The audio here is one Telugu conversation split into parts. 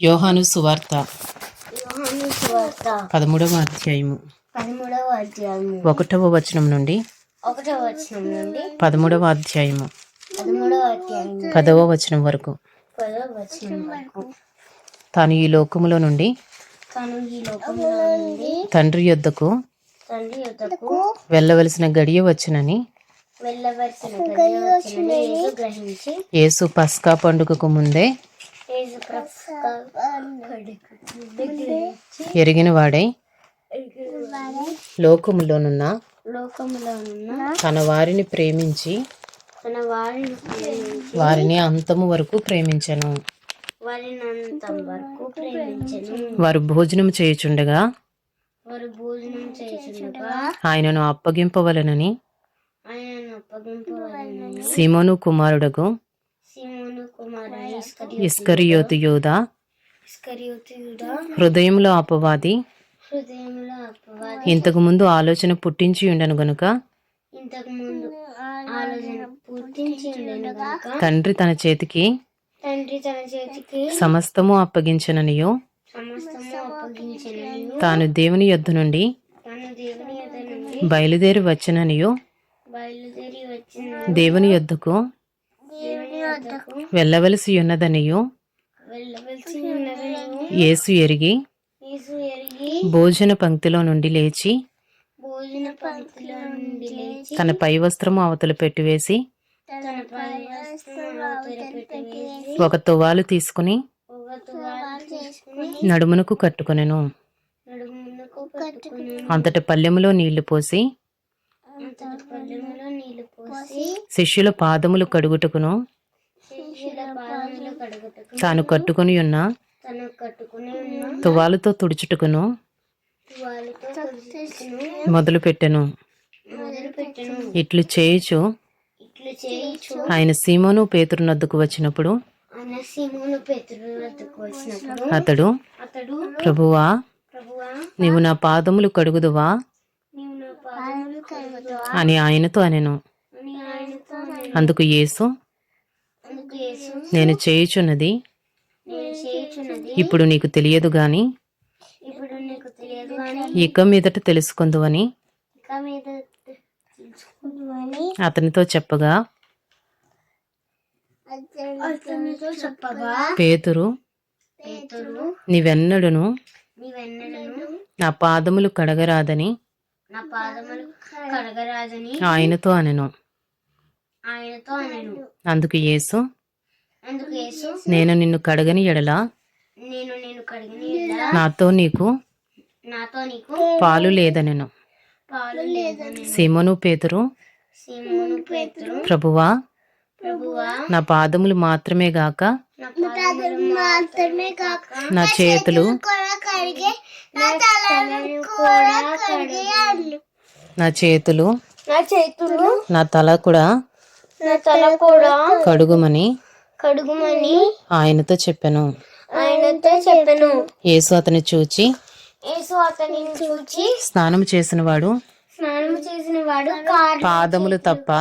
యోహాను సువార్త. పదమూడవ అధ్యాయము. పదమూడవ అధ్యాయము. ఒకటవ వచనం నుండి. ఒకటవ వచనం నుండి. పదమూడవ అధ్యాయము. పదమూడవ పదవ వచనం వరకు. పదవ వచనం వరకు. తాను ఈ లోకములో నుండి తాను ఈ లోకంలో నుండి తండ్రి యొద్దకు తండ్రి యొద్దకు వెళ్ళవలసిన గడియ వచ్చునని వెళ్ళవలసిన గడియ వచ్చినని యేసు పస్కా పండుగకు ముందే యేసు ప్రక్క గ్రహించి ఎరిగిన వాడై లోకములోనున్న తన వారిని ప్రేమించి తన వారిని వారిని అంతము వరకు ప్రేమించెను. వారిని అంతం వరకు ప్రేమించను వారు భోజనం చేయుచుండగా వారు భోజనం చేస్తుండగా ఆయనను అప్పగింపవలనని ఆయనను అప్పగింపవాలని సీమోను కుమారుడకు ఇస్కరియోతు యోధ ఇస్కరియోతుయుడా హృదయంలో అపవాది. ఇంతకు ముందు ఆలోచన పుట్టించి ఉండను గనుక. తండ్రి తన చేతికి సమస్తము అప్పగించననియో. తాను దేవుని యొద్ద నుండి బయలుదేరి వచ్చిననియో. దేవుని యొద్దకు వెళ్ళవలసి ఉన్నదనియో యేసు ఎరిగి భోజన పంక్తిలో నుండి లేచి తన పై వస్త్రము అవతల పెట్టివేసి ఒక తువాలు తీసుకుని నడుమునకు కట్టుకొనెను. అంతటి పల్లెములో నీళ్ళు పోసి శిష్యుల పాదములు కడుగుటకును తాను కట్టుకొని ఉన్న. తువాలుతో తుడుచుటకును మొదలు పెట్టెను. ఇట్లు చేయుచు ఆయన సీమోను పేతురునొద్దకు వచ్చినప్పుడు అతడు ప్రభువా నీవు నా పాదములు కడుగుదువా? అని ఆయనతో అనెను. అందుకు యేసు నేను చేయుచున్నది ఇప్పుడు నీకు తెలియదు గాని ఇప్పుడు నీకు తెలియదు అని ఇక మీదట తెలుసుకుందువని ఇక మీద తెలుసుకుందువని అతనితో చెప్పగా అతనితో చెప్పగా పేతురు పేతురు నీవెన్నడును నీవెన్నడను నా పాదములు కడగరాదని నా పాదములు కడగరాదని ఆయనతో అనెను. ఆయనతో అనెను. అందుకు యేసు అందుకు యేసు నేను నిన్ను కడగని ఎడల నేను నేను కడిగిన నాతో నీకు నాతో నీకు పాలు లేదనెను పాలు లేదని సీమోను పేతురు. సీమోను పేతురు. ప్రభువా? ప్రభువా? నా పాదములు మాత్రమే గాక నా పాదములు మాత్రమే కాక నా చేతులు నా చేతులు నా చేతులు నా తల కూడా నా తల కూడా కడుగుమని కడుగుమని ఆయనతో చెప్పెను. ఆయనతో చెప్పెను. యేసు అతని చూచి యేసు అతనిని చూచి స్నానం చేసినవాడు స్నానం చేసిన వాడు పాదములు తప్ప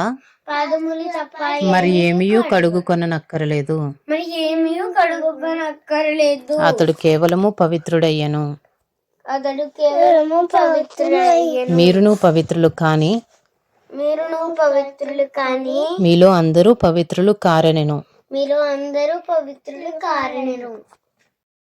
పాదములు తప్ప మరి ఏమీ కడుగుకొననక్కరలేదు. మరి ఏమీ కడుగునక్కర్లేదు అతడు కేవలము పవిత్రుడయ్యను. అతడు కేవలము పవిత్రుడయ్యను. మీరును పవిత్రులు కాని మీరును పవిత్రులు కానీ మీలో అందరూ పవిత్రులు కారనెను. మీరు అందరూ పవిత్రులు కారణను